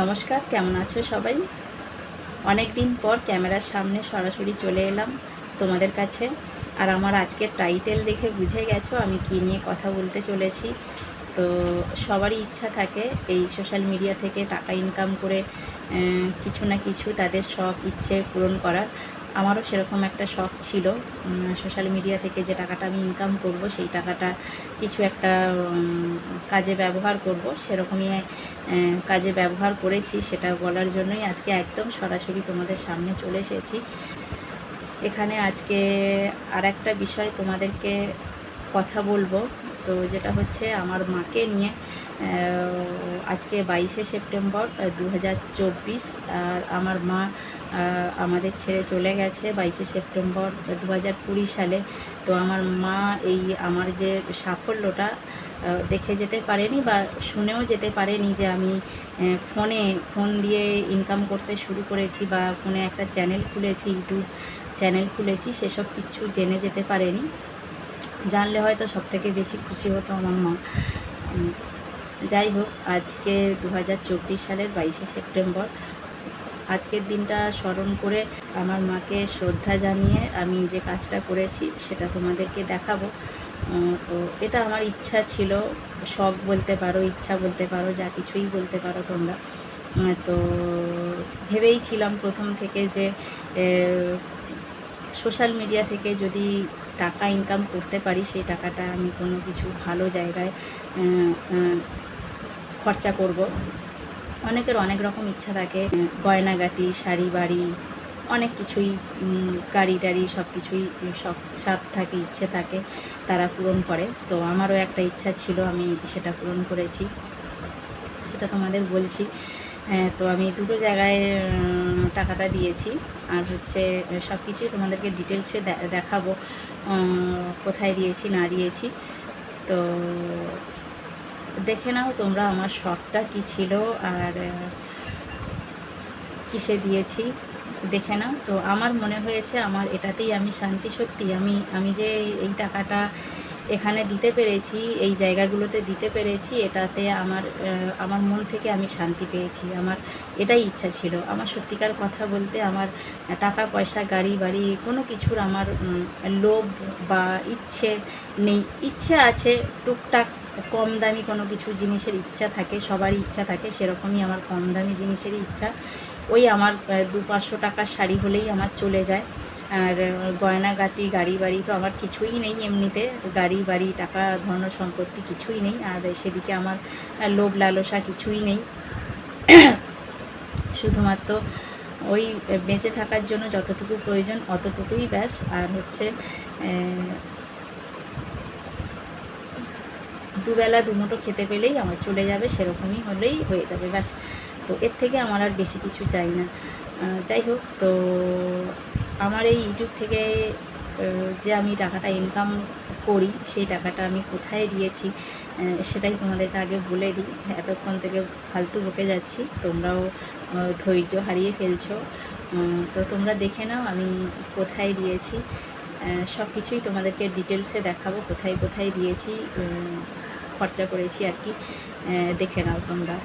নমস্কার, কেমন আছো সবাই? অনেক দিন পর ক্যামেরার সামনে সরাসরি চলে এলাম তোমাদের কাছে। আর আমার আজকের টাইটেল দেখে বুঝে গেছো আমি কী নিয়ে কথা বলতে চলেছি। তো সবারই ইচ্ছা থাকে এই সোশ্যাল মিডিয়া থেকে টাকা ইনকাম করে কিছু না কিছু তাদের শখ, ইচ্ছে পূরণ করার। আমারও সেরকম একটা শখ ছিল। সোশ্যাল মিডিয়া থেকে যে টাকাটা আমি ইনকাম করব, সেই টাকাটা কিছু একটা কাজে ব্যবহার করব। সেরকমই কাজে ব্যবহার করেছি, সেটা বলার জন্যই আজকে একদম সরাসরি তোমাদের সামনে চলে এসেছি। এখানে আজকে আর একটা বিষয় তোমাদেরকে কথা বলব। তো যেটা হচ্ছে আমার মাকে নিয়ে আজকে বাইশে সেপ্টেম্বর দু হাজার চব্বিশ, আর আমার মা আমাদের ছেড়ে চলে গেছে বাইশে সেপ্টেম্বর দু হাজার কুড়ি সালে। তো আমার মা এই আমার যে সাফল্যটা দেখে যেতে পারেনি বা শুনেও যেতে পারেনি যে আমি ফোনে, ফোন দিয়ে ইনকাম করতে শুরু করেছি বা ফোনে একটা চ্যানেল খুলেছি ইউটিউব চ্যানেল খুলেছি, সেসব কিছু জেনে যেতে পারেনি। জানলে হয়তো সব থেকে বেশি খুশি হতো আমার মা। যাই হোক, আজকে দু হাজার চব্বিশ সালের বাইশে সেপ্টেম্বর। আজকের দিনটা স্মরণ করে আমার মাকে শ্রদ্ধা জানিয়ে আমি যে কাজটা করেছি সেটা তোমাদেরকে দেখাবো। তো এটা আমার ইচ্ছা ছিল। শখ বলতে পারো, ইচ্ছা বলতে পারো, যা কিছুই বলতে পারো তোমরা। তো ভেবেই ছিলাম প্রথম থেকে যে সোশ্যাল মিডিয়া থেকে যদি টাকা ইনকাম করতে পারি, সেই টাকাটা আমি কোনো কিছু ভালো জায়গায় খরচা করব। অনেকের অনেক রকম ইচ্ছা থাকে গয়নাগাটি, শাড়ি বাড়ি, অনেক কিছুই গাড়ি টাড়ি সব কিছুই, সব সাথ থাকে, ইচ্ছে থাকে, তারা পূরণ করে। তো আমারও একটা ইচ্ছা ছিল, আমি সেটা পূরণ করেছি। সেটা তোমাদের বলছি। হ্যাঁ তো আমি দুটো জায়গায় টাকাটা দিয়েছি। আর হচ্ছে সব কিছুই তোমাদেরকে ডিটেলসে দেখাবো কোথায় দিয়েছি, না দিয়েছি। তো দেখে নাও তোমরা আমার শখটা কি ছিল আর কিসে দিয়েছি। দেখে নাও। তো আমার মনে হয়েছে, আমার এটাতেই আমি শান্তি সত্যি। আমি আমি যে এই টাকাটা এখানে দিতে পেরেছি, এই জায়গাগুলোতে দিতে পেরেছি, এটাতে আমার আমার মন থেকে আমি শান্তি পেয়েছি, আমার এটাই ইচ্ছা ছিল। আমার সত্যিকার কথা বলতে আমার টাকা, পয়সা, গাড়ি, বাড়ি, কোনো কিছুর আমার লোভ বা ইচ্ছে নেই। ইচ্ছে আছে, টুকটাক কম দামি কোনো কিছু জিনিসের ইচ্ছা থাকে, সবারই ইচ্ছা থাকে, সেরকমই আমার কম দামি জিনিসেরই ইচ্ছা। ওই আমার দু পাঁচশো টাকার শাড়ি হলেই আমার চলে যায়। আর গয়নাগাটি গাড়ি বাড়ি তো আমার কিছুই নেই এমনিতে। গাড়ি, বাড়ি, টাকা, ধন, সম্পত্তি কিছুই নেই। আর সেদিকে আমার লোভ, লালসা কিছুই নেই। শুধুমাত্র ওই বেঁচে থাকার জন্য যতটুকু প্রয়োজন অতটুকুই ব্যাস। আর হচ্ছে দুবেলা দুমুটো খেতে পেলেই আমার চলে যাবে, সেরকমই হলেই হয়ে যাবে ব্যাস। তো এর থেকে আমার আর বেশি কিছু চাই না। যাই হোক, তো আমার এই ইউটিউব থেকে যে আমি টাকাটা ইনকাম করি, সেই টাকাটা আমি কোথায় দিয়েছি সেটাই তোমাদেরকে আগে বলে দিই। এতক্ষণ থেকে ফালতু বকে যাচ্ছি, তোমরাও ধৈর্য হারিয়ে ফেলছো। তো তোমরা দেখে নাও আমি কোথায় দিয়েছি। সব কিছুই তোমাদেরকে ডিটেলসে দেখাবো, কোথায় কোথায় দিয়েছি খরচা করেছি আর কি। দেখে নাও তোমরা।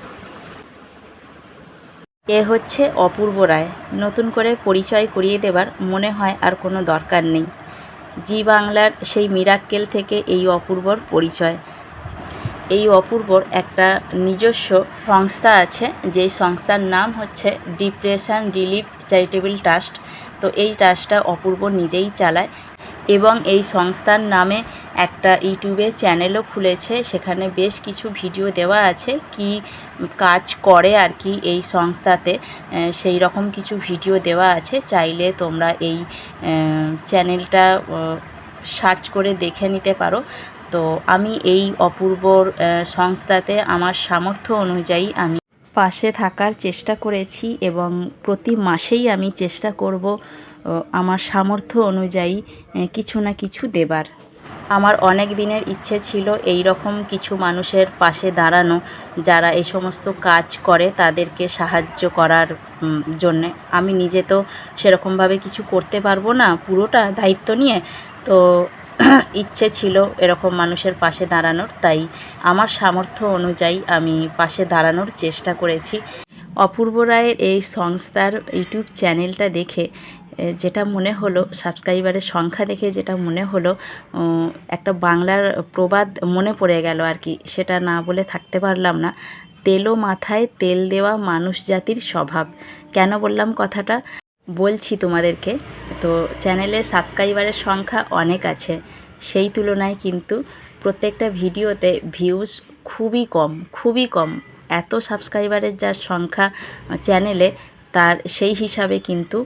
এ হচ্ছে অপূর্ব রায়। নতুন করে পরিচয় করিয়ে দেবার মনে হয় আর কোনো দরকার নেই। জি বাংলার সেই মিরাক্কেল থেকে এই অপূর্বর পরিচয়। এই অপূর্বর একটা নিজস্ব সংস্থা আছে যেই সংস্থার নাম হচ্ছে ডিপ্রেশন রিলিফ চ্যারিটেবল ট্রাস্ট। তো এই ট্রাস্টটা অপূর্ব নিজেই চালায়। এবং এই সংস্থার নামে একটা ইউটিউবে চ্যানেলও খুলেছে। সেখানে বেশ কিছু ভিডিও দেওয়া আছে, কি কাজ করে আর কি এই সংস্থাতে। সেই রকম কিছু ভিডিও দেওয়া আছে। চাইলে তোমরা এই চ্যানেলটা সার্চ করে দেখে নিতে পারো। তো আমি এই অপূর্বর সংস্থাতে আমার সামর্থ্য অনুযায়ী আমি পাশে থাকার চেষ্টা করেছি এবং প্রতি মাসেই আমি চেষ্টা করব আমার সামর্থ্য অনুযায়ী কিছু না কিছু দেবার। আমার অনেক দিনের ইচ্ছে ছিল এই রকম কিছু মানুষের পাশে দাঁড়ানো, যারা এই সমস্ত কাজ করে তাদেরকে সাহায্য করার জন্যে। আমি নিজে তো সেরকমভাবে কিছু করতে পারব না পুরোটা দায়িত্ব নিয়ে, তো ইচ্ছে ছিল এরকম মানুষের পাশে দাঁড়ানোর, তাই আমার সামর্থ্য অনুযায়ী আমি পাশে দাঁড়ানোর চেষ্টা করেছি। অপূর্ব রায়ের এই সংস্থার ইউটিউব চ্যানেলটা দেখে যেটা মনে হলো, সাবস্ক্রাইবারের সংখ্যা দেখে যেটা মনে হলো একটা বাংলার প্রবাদ মনে পড়ে গেল আর কি। সেটা না বলে থাকতে পারলাম না। তেলো মাথায় তেল দেওয়া মানুষ জাতির স্বভাব। কেন বললাম কথাটা? বলছি তোমাদেরকে, তো চ্যানেলে সাবস্ক্রাইবারের সংখ্যা অনেক আছে, সেই তুলনায় কিন্তু প্রত্যেকটা ভিডিওতে ভিউজ খুবই কম খুবই কম। এত সাবস্ক্রাইবারের যার সংখ্যা চ্যানেলে, তার সেই হিসাবে কিন্তু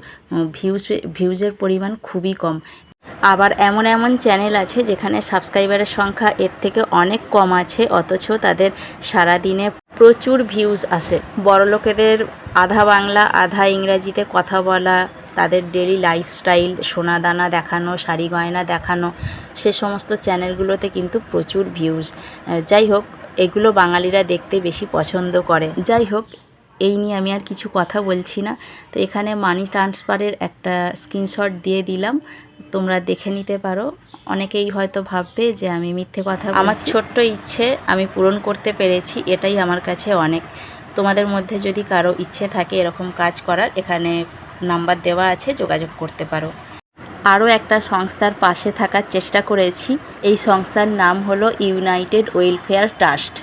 ভিউজ ভিউজের পরিমাণ খুবই কম। আবার এমন এমন চ্যানেল আছে যেখানে সাবস্ক্রাইবারের সংখ্যা এর থেকে অনেক কম আছে, অথচ তাদের সারাদিনে প্রচুর ভিউজ আসে। বড়লোকেদের আধা বাংলা, আধা ইংরাজিতে কথা বলা, তাদের ডেলি লাইফস্টাইল সোনা দানা দেখানো, শাড়ি গয়না দেখানো, সে সমস্ত চ্যানেলগুলোতে কিন্তু প্রচুর ভিউজ যাই হোক, এগুলো বাঙালিরা দেখতে বেশি পছন্দ করে। যাই হোক এই নিয়ে আমি আর কিছু কথা বলছি না। তো এখানে মানি ট্রান্সফারের একটা স্ক্রিনশট দিয়ে দিলাম। তোমরা দেখে নিতে পারো। অনেকেই হয়তো ভাববে যে আমি মিথ্যে কথা আমার ছোট্ট ইচ্ছে আমি পূরণ করতে পেরেছি এটাই আমার কাছে অনেক। তোমাদের মধ্যে যদি কারও ইচ্ছে থাকে এরকম কাজ করার এখানে নাম্বার দেওয়া আছে যোগাযোগ করতে পারো। আরও একটা সংস্থার পাশে থাকার চেষ্টা করেছি। এই সংস্থার নাম হলো ইউনাইটেড ওয়েলফেয়ার ট্রাস্ট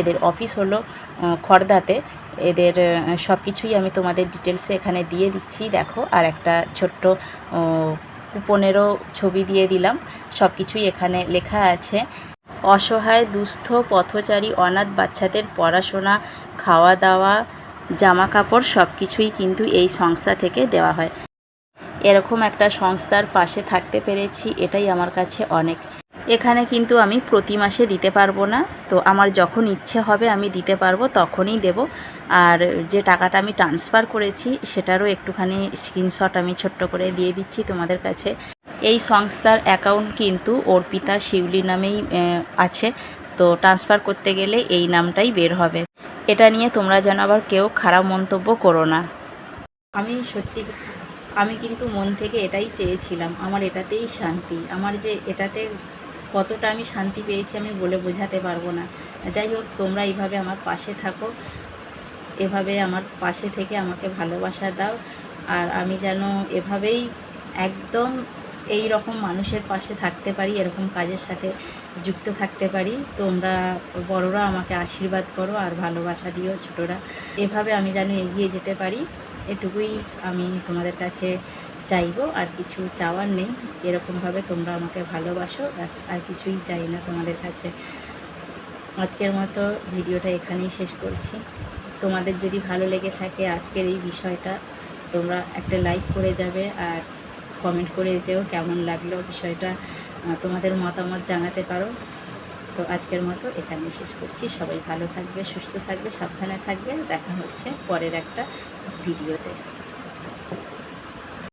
এদের অফিস হলো আহ, খড়দাতে। এদের সব কিছুই আমি তোমাদের ডিটেলসে এখানে দিয়ে দিচ্ছি। দেখো, আর একটা ছোট্ট কুপনেরও ছবি দিয়ে দিলাম। সব কিছুই এখানে লেখা আছে। অসহায়, দুস্থ, পথচারী, অনাথ, বাচ্চাদের পড়াশোনা খাওয়া দাওয়া জামা কাপড় সব কিছুই কিন্তু এই সংস্থা থেকে দেওয়া হয়। এরকম একটা সংস্থার পাশে থাকতে পেরেছি, এটাই আমার কাছে অনেক। এখানে কিন্তু আমি প্রতি মাসে দিতে পারব না। তো আমার যখন ইচ্ছে হবে আমি দিতে পারব, তখনই দেব। আর যে টাকাটা আমি ট্রান্সফার করেছি, সেটারও একটুখানি স্ক্রিনশট আমি ছোট্ট করে দিয়ে দিচ্ছি তোমাদের কাছে। এই সংস্থার অ্যাকাউন্ট কিন্তু অর্পিতা শিউলি নামেই আছে। তো ট্রান্সফার করতে গেলে এই নামটাই বের হবে। এটা নিয়ে তোমরা যেন আবার কেউ খারাপ মন্তব্য করো না। আমি সত্যি, আমি কিন্তু মন থেকে এটাই চেয়েছিলাম। আমার এটাতেই শান্তি। আমার যে এটাতে কতটা আমি শান্তি পেয়েছি আমি বলে বোঝাতে পারব না। যাই হোক, তোমরা এইভাবে আমার পাশে থাকো। এভাবে আমার পাশে থেকে আমাকে ভালোবাসা দাও। আর আমি যেন এভাবেই একদম এই রকম মানুষের পাশে থাকতে পারি, এরকম কাজের সাথে যুক্ত থাকতে পারি। তোমরা বড়রা আমাকে আশীর্বাদ করো আর ভালোবাসা দিও ছোটরা। এভাবে আমি যেন এগিয়ে যেতে পারি। এটুকুই আমি তোমাদের কাছে চাইব, আর কিছু চাওয়ার নেই। এরকমভাবে তোমরা আমাকে ভালোবাসো, আর কিছুই চাই না তোমাদের কাছে। আজকের মতো ভিডিওটা এখানেই শেষ করছি। তোমাদের যদি ভালো লেগে থাকে আজকের এই বিষয়টা, তোমরা একটা লাইক করে যাবে, আর কমেন্ট করে যেও কেমন লাগল বিষয়টা তোমাদের মতামত জানাতে পারো। তো আজকের মতো এখানেই শেষ করছি। সবাই ভালো থাকবে, সুস্থ থাকবে, সাবধানে থাকবে। দেখা হচ্ছে পরের একটা ভিডিওতে।